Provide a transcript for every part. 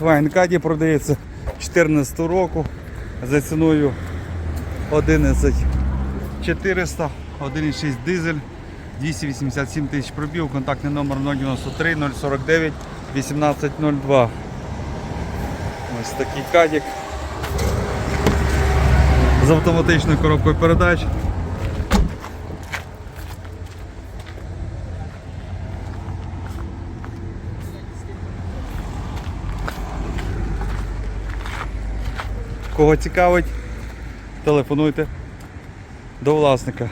Caddy продається 14 року за ціною 11 400, 1,6 дизель, 287 тисяч пробіг, контактний номер 093 049 1802. Ось такий кадік з автоматичною коробкою передач. Кого цікавить, телефонуйте до власника.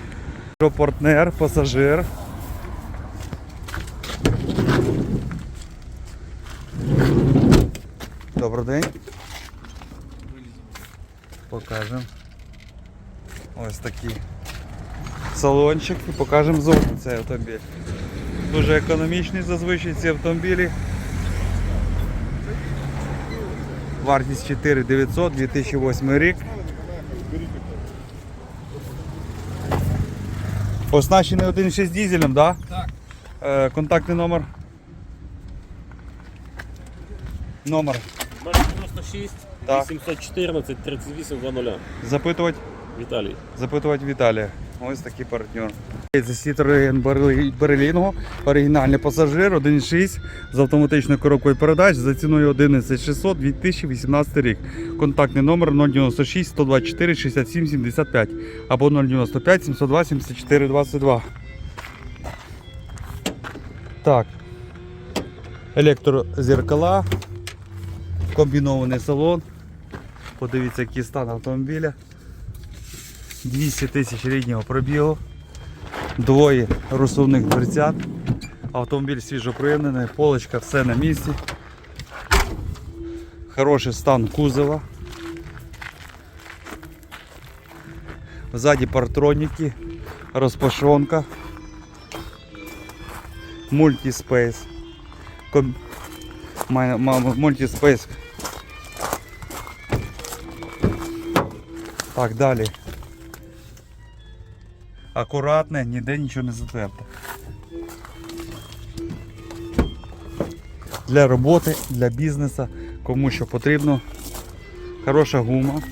Партнер, пасажир. Добрий день. Покажемо. Ось такий салончик і покажемо зовні цей автомобіль. Дуже економічний зазвичай ці автомобілі. Вартість 4900, 2008 рік. Оснащений 1.6 дизелем, да? Так. Е, контактний номер. Номер. 96 Так. 814 38 00. Запитувати, Віталій. запитувати Віталія. Ось такий партнер. Це Citroen Berlingo, оригінальний пасажир 1.6 з автоматичною коробкою передач за ціною 11600 2018 рік. Контактний номер 096 124 67 75 або 095 702 74 22. Так. Електрозеркала, комбінований салон. Подивіться, який стан автомобіля. 200 тисяч ріднього пробігу, двоє розсувних дверцят. Автомобіль свіжоприйомлений, полочка, все на місці. Хороший стан кузова. Ззаді партроніки, розпашонка, мультиспейс. Мультиспейс. Так, далі. Акуратне, ніде нічого не затерто. Для роботи, для бізнесу, кому що потрібно. Хороша гума.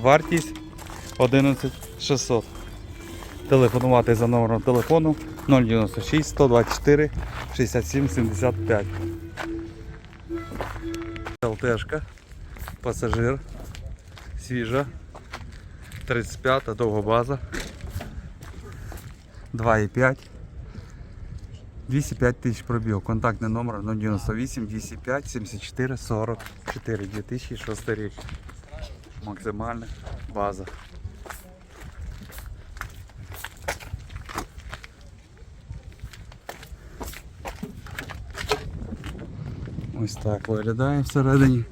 Вартість 11600. Телефонувати за номером телефону 096 124 67 75. ЛТшка, пасажир, свіжа, 35 довга база, 2,5, 205 тисяч пробіг. Контактний номер 098 205 74 44 2006 рік. Максимальна база. Ось так виглядає всередині.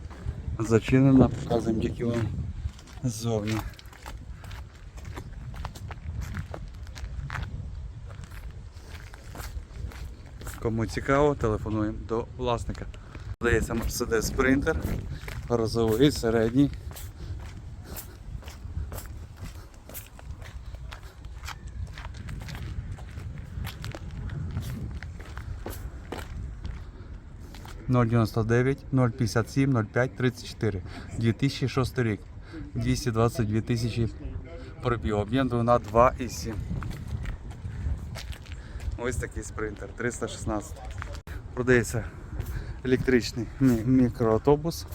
Зачинена, показуємо тільки вам ззовні. Кому цікаво, телефонуємо до власника. Здається Mercedes Sprinter, розовий, середній. – 099 057 05 34 2006 рік. 222 тисячі пробіг об'єм на 2,7 ось такий спринтер 316 продається електричний мі- мікроавтобус.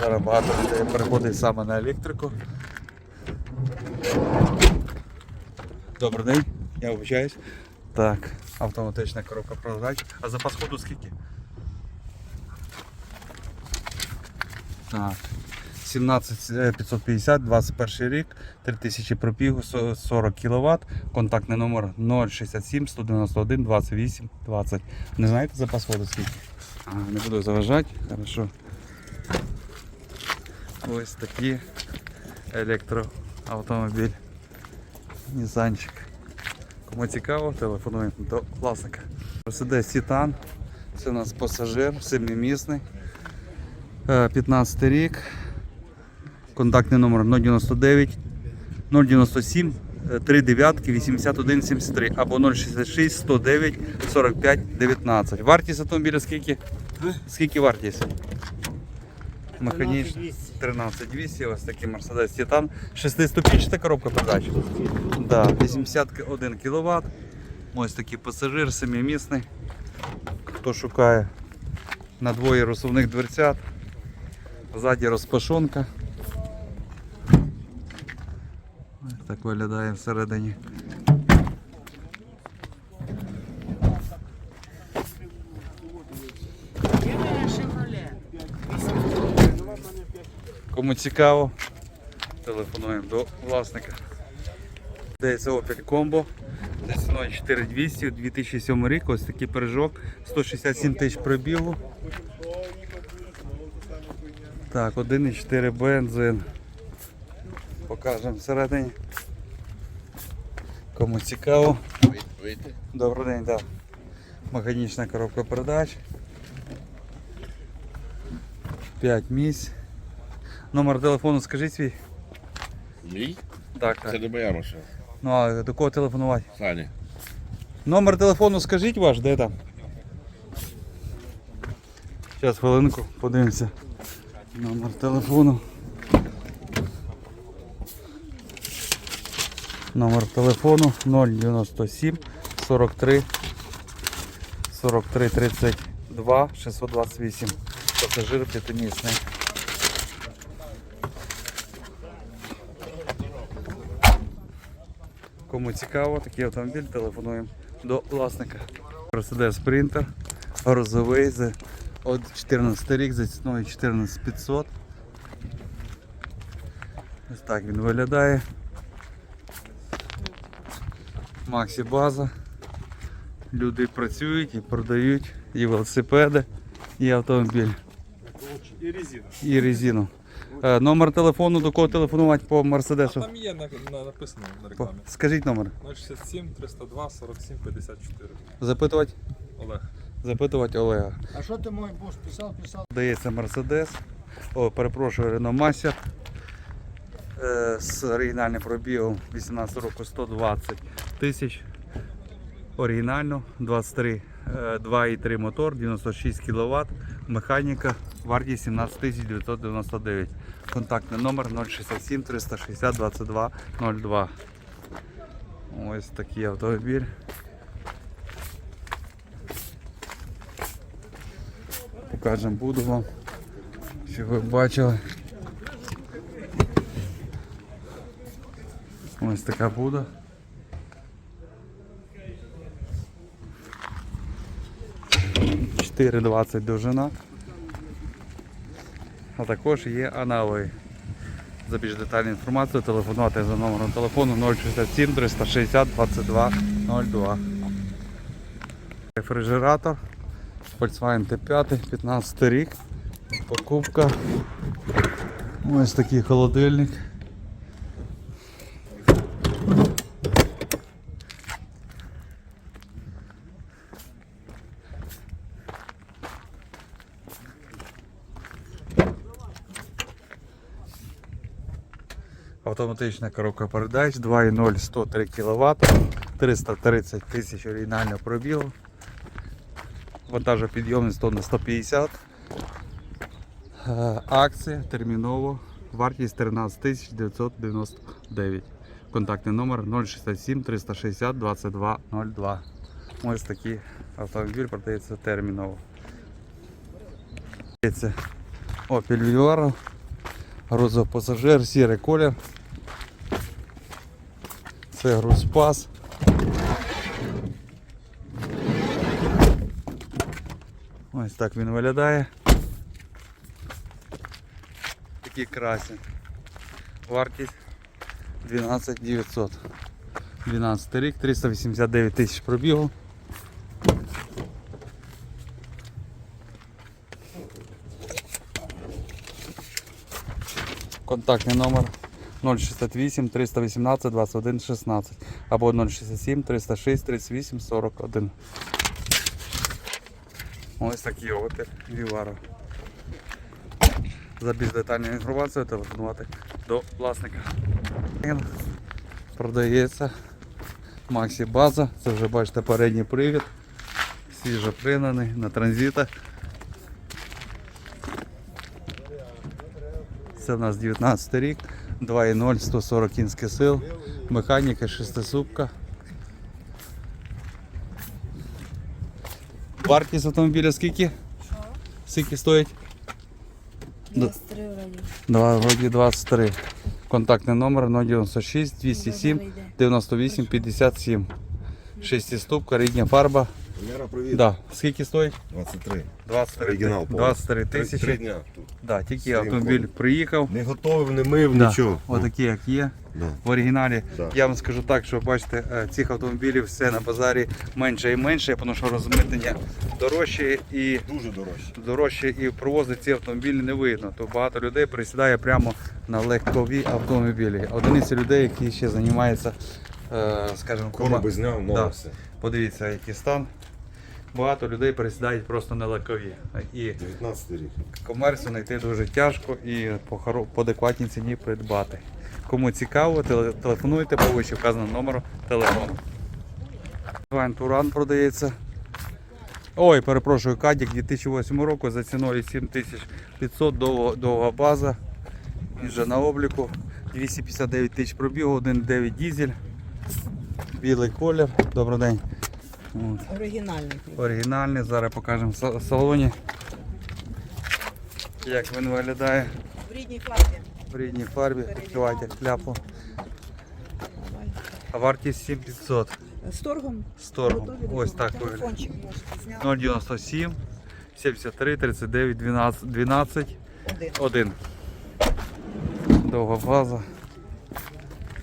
Зараз багато людей переходить саме на електрику. Добрий день, я вибачаюсь. Так, автоматична коробка передач. А запас ходу скільки? Так. 17550, 21 рік, 3000 пробігу, 40 кВт, контактний номер 067 191 28 20. Не знаєте запас ходу скільки? А, не буду заважати, хорошо. Ось такий електроавтомобіль. Нісанчик. Кому цікаво, телефонуємо до власника. Мерседес Титан. Це у нас пасажир, семимісний. Е, 15 рік. Контактний номер 099 097 е, 3 81 73 або 066 109 45 19. Вартість автомобіля скільки? Скільки вартість? Механічна 13200, ось такий Mercedes Titan. Шестиступінчата коробка передач. Да, 81 кВт. Ось такий пасажир, семимісний. Хто шукає на двоє розсувних дверцят. Ззаді розпашонка. Так виглядає всередині. Кому цікаво, телефонуємо до власника. Дається Opel Combo. За ціною 4200, 2007 рік, ось такий пережок, 167 тисяч пробігу. Так, 1,4 бензин. Покажемо всередині. Кому цікаво. Добрий день, так. Механічна коробка передач. 5 місць. Номер телефону скажіть свій. Мій? Так, Це не моя машина. Ну а до кого телефонувати? Сані. Номер телефону скажіть ваш, де там? Зараз хвилинку, подивимося. Номер телефону. Номер телефону 097 43 43 32 628. Пасажир п'ятимісний. Кому цікаво, такий автомобіль, телефонуємо до власника. Mercedes Sprinter, розовий за 14 рік за ціною 14500. Ось так він виглядає. Максі база. Люди працюють і продають і велосипеди, і автомобіль. І резина. І резину. Е, Номер телефону, до кого телефонувати по Мерседесу? Там є на, на, написано на рекламі. Скажіть номер. 067 302 47 54. Запитувати? Олег. Запитувати Олега. А що ти мой бос писав, писав? Дається Мерседес. О, перепрошую, Master. Е, з оригінальним пробігом 18 року 120 тисяч. Оригінально 23, е, 2,3 мотор, 96 кВт, механіка, вартість 17 999. Контактний номер 067 360 22 02. Ось такий автомобіль. Покажемо буду вам, щоб ви бачили. Ось така буда. Чотири двадцять довжина. А також є аналоги. За більш детальну інформацію телефонувати за номером телефону 067 360 22 02. Рефрижератор. Volkswagen T5, 15 рік. Покупка. Ось такий холодильник. Автоматична коробка передач 2.0 103 кВт, 330 тисяч оригінального пробігу. Вантажопідйомність тонна 150. Е, Акція терміново. Вартість 13 999. Контактний номер 067 360 22 02. Ось такий автомобіль продається терміново. Opel Vivaro. Грузопасажир, сірий колір. Це грузпас. Ось так він виглядає. Такі красі. Вартість 12 900. 12 рік, 389 тисяч пробігу. Контактний номер 068 318 21 16 або 067 306 38 41. Ось такі опель Віваро. За більш детальною інформацією телефонувати до власника. Продається. Максі база. Це вже бачите передній привід. Свіжо пригнаний на транзитах. Це в нас 19 рік, 2.0, 140 кінських сил, механіка, шестисупка. Вартість автомобіля скільки? Скільки стоїть? 23 вроді. Два, вроді 23. Контактний номер 096 207 98 57. Шестиступка, рідня фарба. Лера, привіт. Да. Скільки стоїть? 23. 23, Оригінал повністю. 23 Три, тисячі. три дня тут. Да, тільки Своїм автомобіль ходом. приїхав. Не готовий, не мив, Да. нічого. Отакі як є. Да. В оригіналі Да. я вам скажу так, що бачите, е, цих автомобілів все на базарі менше і менше, тому що розмитнення дорожче і Дуже дорожче. дорожче і провозити ці автомобілі не видно. То багато людей присідає прямо на легкові автомобілі. Одиниці людей, які ще займаються, е, скажімо, кома- Короби зняв, нове Да. все. Подивіться, який стан. Багато людей пересідають просто на легкові. І 19 рік. комерцію знайти дуже тяжко і по, хоро- по адекватній ціні придбати. Кому цікаво, теле- телефонуйте по вище вказаному номеру телефону. Туран продається. Ой, перепрошую, Кадік 2008 року за ціною 7500 довго, довга база. Він вже на обліку. 259 тисяч пробігу, 1,9 дізель. Білий колір. Добрий день. От. Оригінальний. Оригінальний, зараз покажемо в салоні. Як він виглядає В рідній фарбі. в рідній фарбі. Відкривайте кляпу. А вартість 7500 З торгом. з торгом. Ось так виглядає. Телефончик можете зняти. 097 73 39 12 12 Один. 1. Довга база.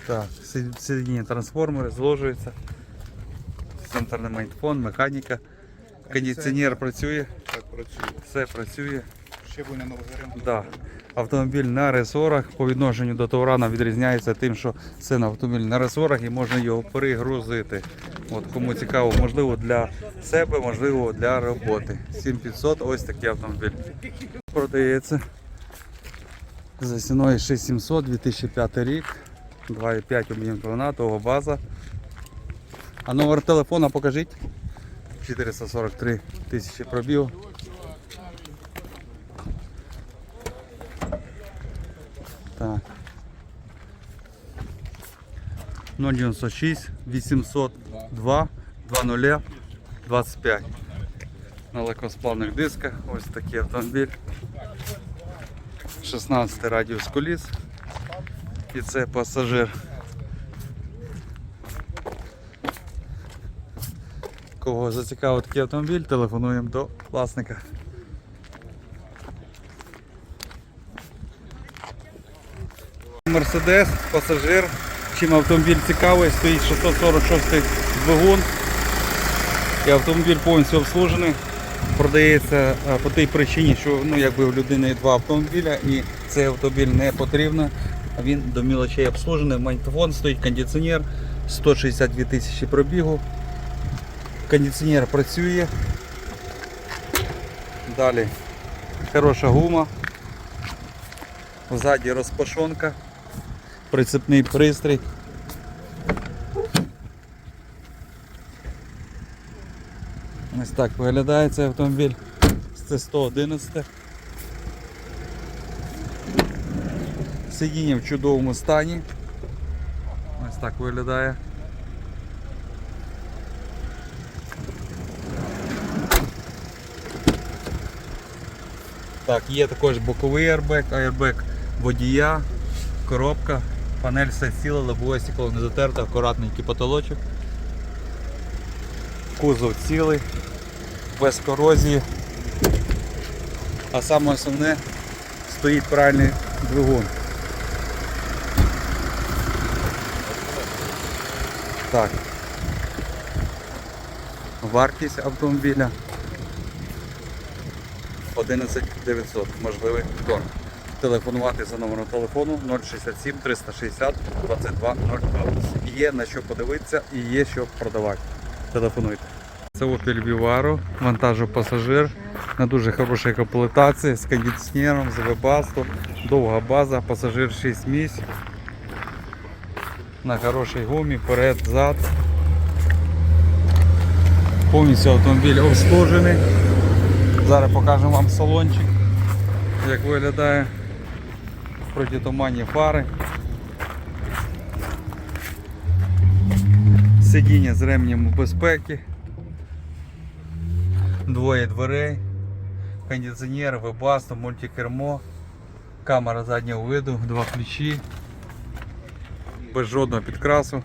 Так, сидіння трансформери зложуються. Центральний майтфон, механіка. Кондиціонер працює. Так працює. Все працює. Ще буде на озері. Да. Автомобіль на ресорах по відношенню до Таурана відрізняється тим, що це на автомобіль на ресорах і можна його перегрузити. От кому цікаво, можливо для себе, можливо для роботи. 7500 ось такий автомобіль. Продається за ціною 6700 2005 рік. 2,5 об'єм двигуна, того база. А номер телефона покажіть. 443 тисячі пробів. Так. 096 802 20 25. На легкосплавних дисках. Ось такий автомобіль. 16 радіус коліс. І це пасажир. Кого зацікавив такий автомобіль, телефонуємо до власника. Мерседес, пасажир. Чим автомобіль цікавий, стоїть 646 двигун. І автомобіль повністю обслужений. Продається по тій причині, що ну, якби в людини два автомобіля і цей автомобіль не потрібно. Він до мілочей обслужений, магнітофон стоїть, кондиціонер, 162 тисячі пробігу. Кондиціонер працює. Далі хороша гума. Ззаді розпашонка, прицепний пристрій. Ось так виглядає цей автомобіль. Це 111. Сидіння в чудовому стані. Ось так виглядає. Так, є також боковий аербек, аербек водія, коробка, панель все ціла, лобове стекло не затерте, акуратненький потолочок. Кузов цілий, без корозії. А саме основне стоїть правильний двигун. Так. Вартість автомобіля 11 900, можливий торг. Телефонувати за номером телефону 067 360 22 02. Є на що подивитися і є що продавати. Телефонуйте. Це Opel Vivaro, вантажу пасажир на дуже хорошій комплектації з кондиціонером, з вебастом, довга база, пасажир 6 місць. на хорошій гумі, перед, зад. Повністю автомобіль обслужений. Зараз покажемо вам салончик, як виглядає протитуманні фари. Сидіння з ремнем безпеки. Двоє дверей, кондиціонер, вебасто, мультикермо, камера заднього виду, два ключі, без жодного підкрасу.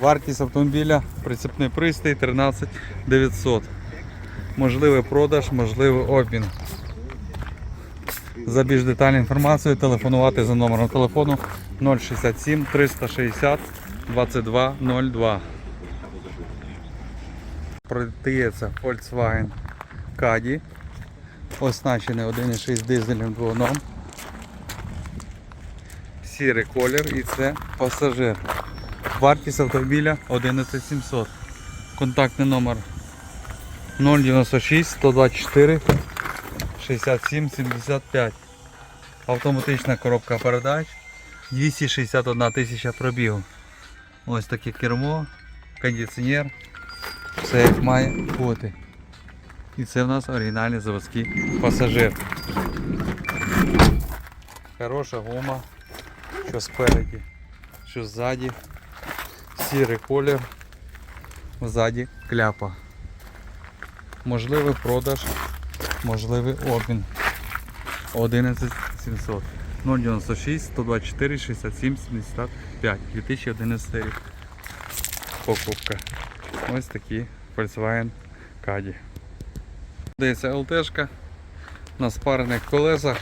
Вартість автомобіля, прицепний пристрій 13 900. Можливий продаж, можливий обмін. За більш детальну інформацію телефонувати за номером телефону 067 360 2202. Продається Volkswagen Caddy. Оснащений 1,6 дизельним двигуном. Сірий колір і це пасажир. Вартість автомобіля 11700. Контактний номер 096 124 67 75. Автоматична коробка передач. 261 тисяча пробігу. Ось таке кермо, кондиціонер. Все як має бути. І це в нас оригінальний заводський пасажир. Хороша гума, що спереді, що ззаді. Сірий колір, ззаді кляпа. Можливий продаж, можливий обмін. 11 700 096 124 67 75 2011 рік. Покупка. Ось такі Volkswagen Caddy. Дається ЛТшка на спарених колесах.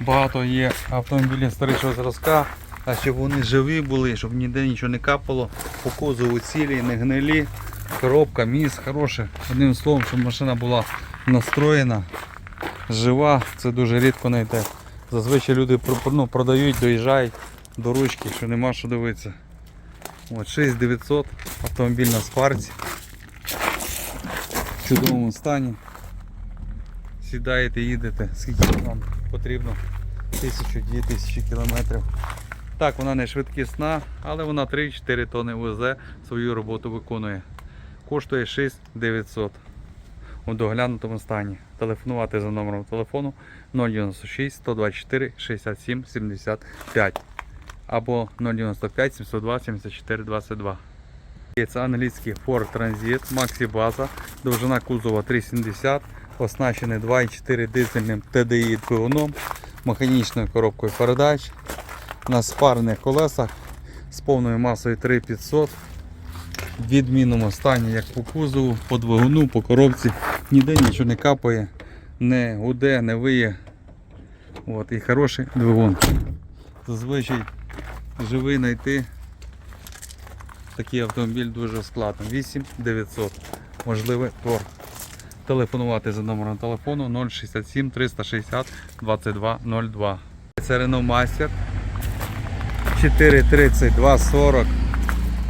Багато є автомобілів старішого зразка, а щоб вони живі були, щоб ніде нічого не капало, по кузову цілі, не гнилі, коробка, міст хороше. Одним словом, щоб машина була настроєна, жива, це дуже рідко знайти. Зазвичай люди ну, продають, доїжджають до ручки, що нема що дивитися. От 6900 автомобіль на спарці. В чудовому стані. Сідаєте, їдете, скільки вам потрібно. Тисячу-дві тисячі кілометрів. Так, вона не швидкісна, але вона 3-4 тонни везе, свою роботу виконує. Коштує 6900 у доглянутому стані. Телефонувати за номером телефону 096 124 67 75 або 095 702 74 22. Це англійський Ford Transit Maxi База, довжина кузова 370, оснащений 2,4 дизельним TDI двигуном, механічною коробкою передач, на спарених колесах з повною масою 3500, в відмінному стані як по кузову, по двигуну, по коробці, ніде нічого не капає, не гуде, не виє. От, і хороший двигун. Зазвичай живий знайти такий автомобіль дуже складно. 8 900. Можливий торг. Телефонувати за номером телефону 067 360 2202. Це Renault Master 430 240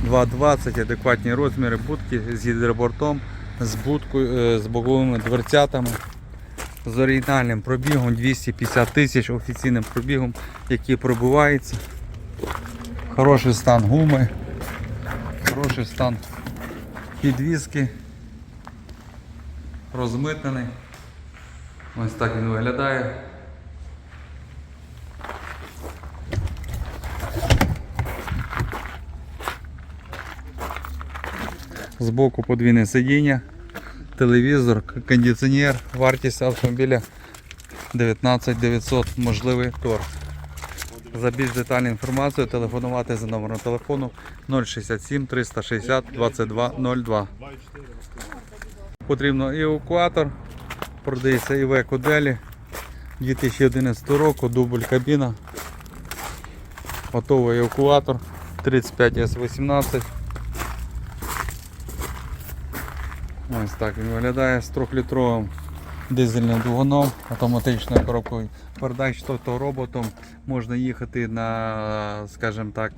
220 адекватні розміри будки з гідробортом, з будкою, е, з боковими дверцятами, з оригінальним пробігом 250 тисяч офіційним пробігом, який пробивається. Хороший стан гуми, хороший стан підвіски, розмитнений. Ось так він виглядає. Збоку подвійне сидіння, телевізор, кондиціонер, вартість автомобіля 19 900, можливий торг. За більш детальну інформацію телефонувати за номером телефону 067 360 2202. Потрібно евакуатор, продається і в Делі 2011 року, дубль кабіна. Готовий евакуатор 35С18. Ось так він виглядає з 3-літровим дизельним двигуном, автоматичною коробкою передач, тобто роботом можна їхати на, скажімо так,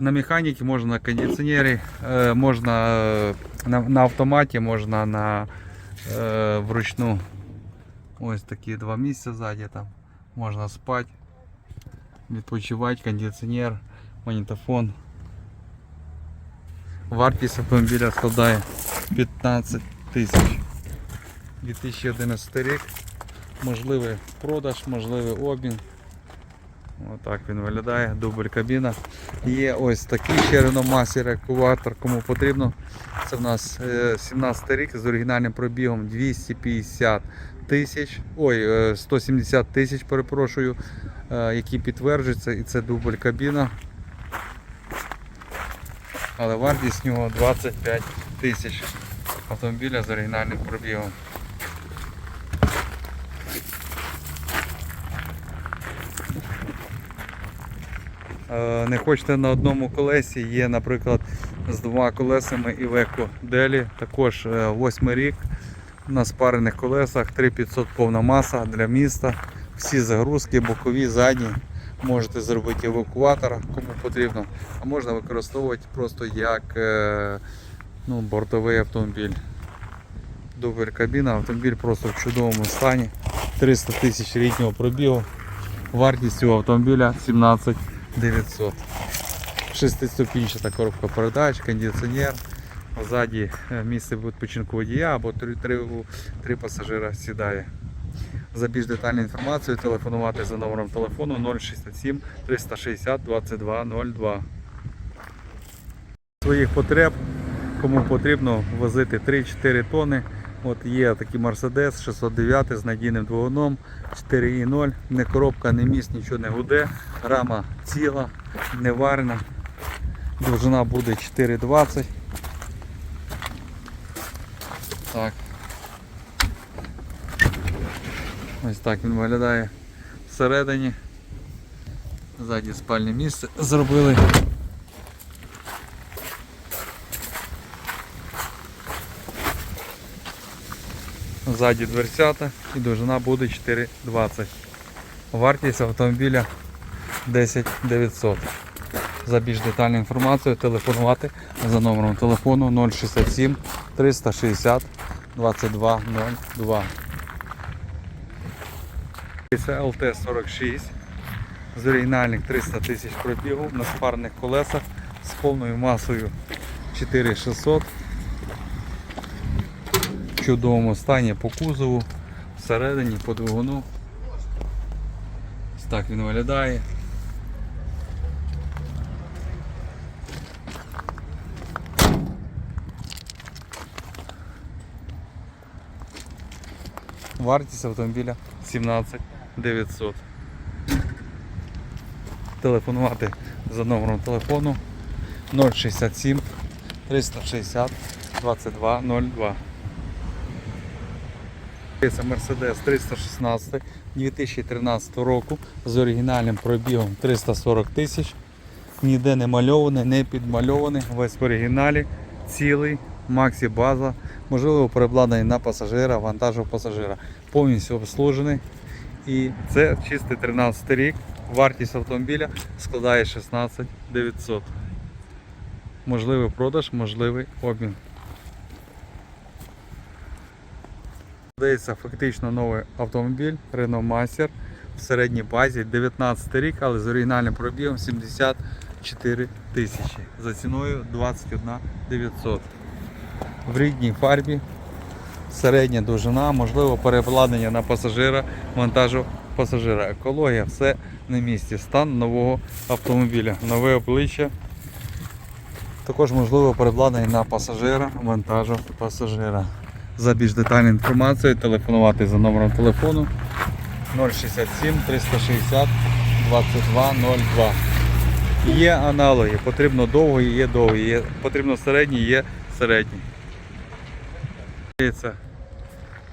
на механіки, можна на кондиціонері, е, можна е, на, автоматі, можна на е, вручну. Ось такі два місця ззаді там. Можна спати. відпочивати, кондиціонер, магнітофон. Вартість автомобіля складає 15 тисяч. 2011 рік. Можливий продаж, можливий обмін. Отак він виглядає, дубль кабіна. Є ось такий ще реномасір екуватор, кому потрібно. Це в нас е, 17 рік з оригінальним пробігом 250 тисяч, ой, е, 170 тисяч, перепрошую, е, які підтверджуються, і це дубль кабіна. Але вартість нього 25 тисяч автомобіля з оригінальним пробігом. Е, Не хочете на одному колесі, є, наприклад, з двома колесами Iveco Deli, також 8 рік на спарених колесах, 3500 повна маса для міста. Всі загрузки, бокові, задні. Можете зробити евакуатор, кому потрібно, а можна використовувати просто як е, ну, бортовий автомобіль. Дубль кабіна, автомобіль просто в чудовому стані. 300 тисяч ріднього пробігу. Вартість цього автомобіля 17 900. Шестиступінчата коробка передач, кондиціонер. Ззаді е, місце відпочинку водія або три, три, три пасажира сідає. За більш детальну інформацію телефонувати за номером телефону 067 360 2202. Своїх потреб, кому потрібно возити 3-4 тони. От є такий Mercedes 609 з надійним двигуном 4.0, не коробка, не міст, нічого не гуде, рама ціла, не варена. Довжина буде 4,20. Так. Ось так він виглядає всередині. Ззаді спальне місце зробили. Ззаді дверцята і довжина буде 4,20. Вартість автомобіля 10 900. За більш детальну інформацію телефонувати за номером телефону 067 360 2202. Це ЛТ-46 з оригінальних 300 тисяч пробігу на спарних колесах з повною масою 4600 в чудовому стані по кузову, всередині, по двигуну. Ось так він виглядає. Вартість автомобіля 17 900. Телефонувати за номером телефону 067 360 2202. Це Mercedes 316 2013 року з оригінальним пробігом 340 тисяч. Ніде не мальований, не підмальований, весь в оригіналі, цілий, максі база, можливо перебладнаний на пасажира, вантажу пасажира. Повністю обслужений. І це чистий 13 рік. Вартість автомобіля складає 16 900. Можливий продаж, можливий обмін. Продається фактично новий автомобіль Renault Master в середній базі 19 рік, але з оригінальним пробігом 74 тисячі за ціною 21 900. В рідній фарбі середня довжина, можливо переобладнання на пасажира, вантажу пасажира. Екологія, все на місці. Стан нового автомобіля, нове обличчя. Також можливо переобладнання на пасажира, вантажу пасажира. За більш детальну інформацію телефонувати за номером телефону 067 360 2202. Є аналоги, потрібно довгий, є довгий, є, потрібно середній, є середній. Це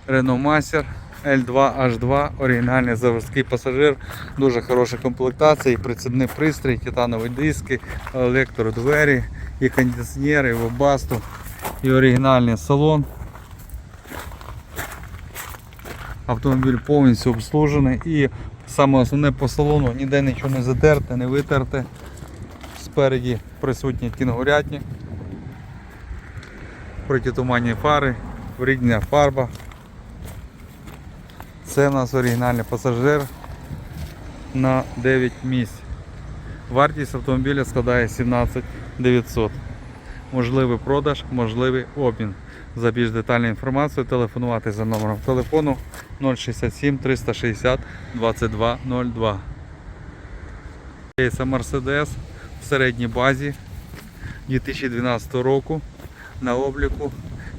Renault Master L2H2, оригінальний заводський пасажир, дуже хороша комплектація, і прицідний пристрій, титанові диски, електродвері, і кондиціонери, і вебасту, і оригінальний салон. Автомобіль повністю обслужений і саме основне по салону ніде нічого не затерте, не витерте. Спереді присутні кінгурятні, протитуманні фари, рідня фарба. Це в нас оригінальний пасажир на 9 місць. Вартість автомобіля складає 17 900. Можливий продаж, можливий обмін. За більш детальну інформацію телефонувати за номером телефону 067 360 2202. Це Mercedes в середній базі 2012 року на обліку.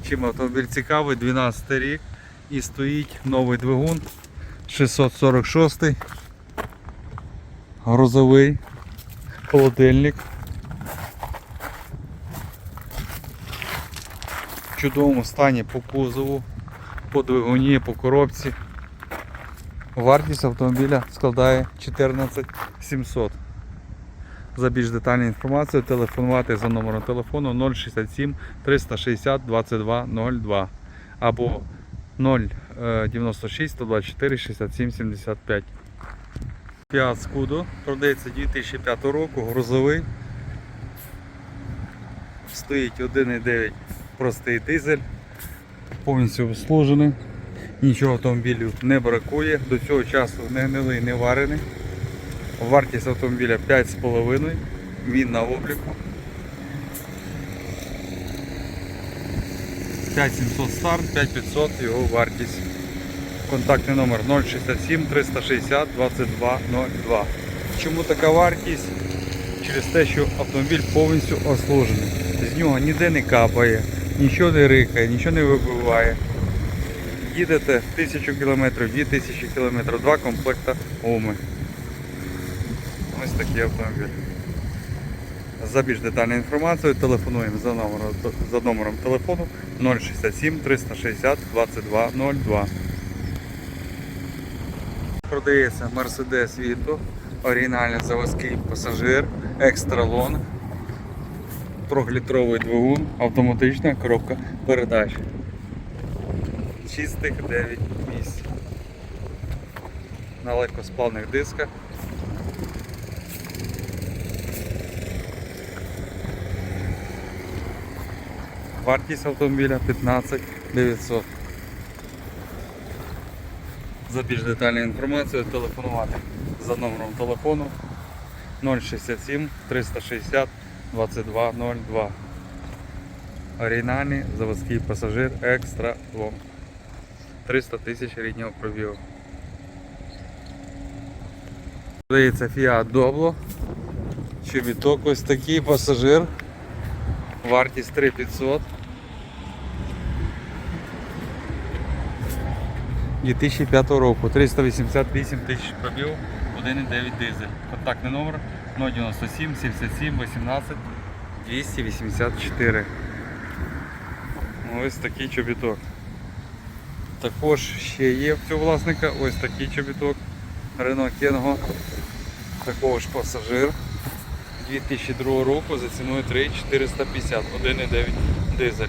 Чим автомобіль цікавий, 12 рік і стоїть новий двигун 646 грузовий холодильник. В чудовому стані по кузову, по двигуні, по коробці. Вартість автомобіля складає 14 700. За більш детальну інформацію телефонувати за номером телефону 067 360 22 02 або 096 124 67 75. Fiat Scudo продається 2005 року, грузовий. Стоїть 1,9 простий дизель, повністю обслужений. Нічого автомобілю не бракує, до цього часу не гнилий, не варений. Вартість автомобіля 5,5, він на обліку. 5700 старт, 5500 його вартість. Контактний номер 067 360 2202. Чому така вартість? Через те, що автомобіль повністю обслужений. З нього ніде не капає, нічого не рикає, нічого не вибиває. Їдете 1000 км, 2000 км, два комплекта гуми. Такий автомобіль. За більш детальну інформацію телефонуємо за номером, за номером телефону 067 360 2202. Продається Mercedes Vito, оригінальний заводський пасажир, екстралон, трьохлітровий двигун, автоматична коробка передач. Чистих 9 місць. На легкосплавних дисках. Вартість автомобіля 15 900. За більш детальну інформацію телефонувати за номером телефону 067 360 2202. Оригінальний заводський пасажир екстра лонг. 300 тисяч ріднього пробігу. Продається Fiat Doblo. Чобіток ось такий пасажир. Вартість 3500. 2005 року. 388 тисяч пробіг, 1,9 дизель. Контактний номер 097 77 18 284. Ось такий чобіток. Також ще є в цього власника ось такий чобіток Renault Kengo. Також пасажир 2002 року за ціною 3450, 1,9 дизель.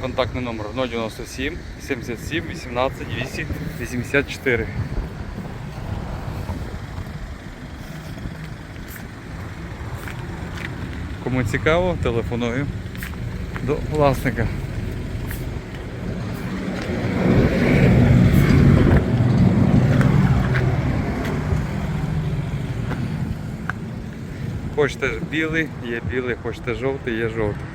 Контактний номер 097 77 18 284. Кому цікаво, телефоную до власника. Хочете білий, є білий, хочете жовтий, є жовтий.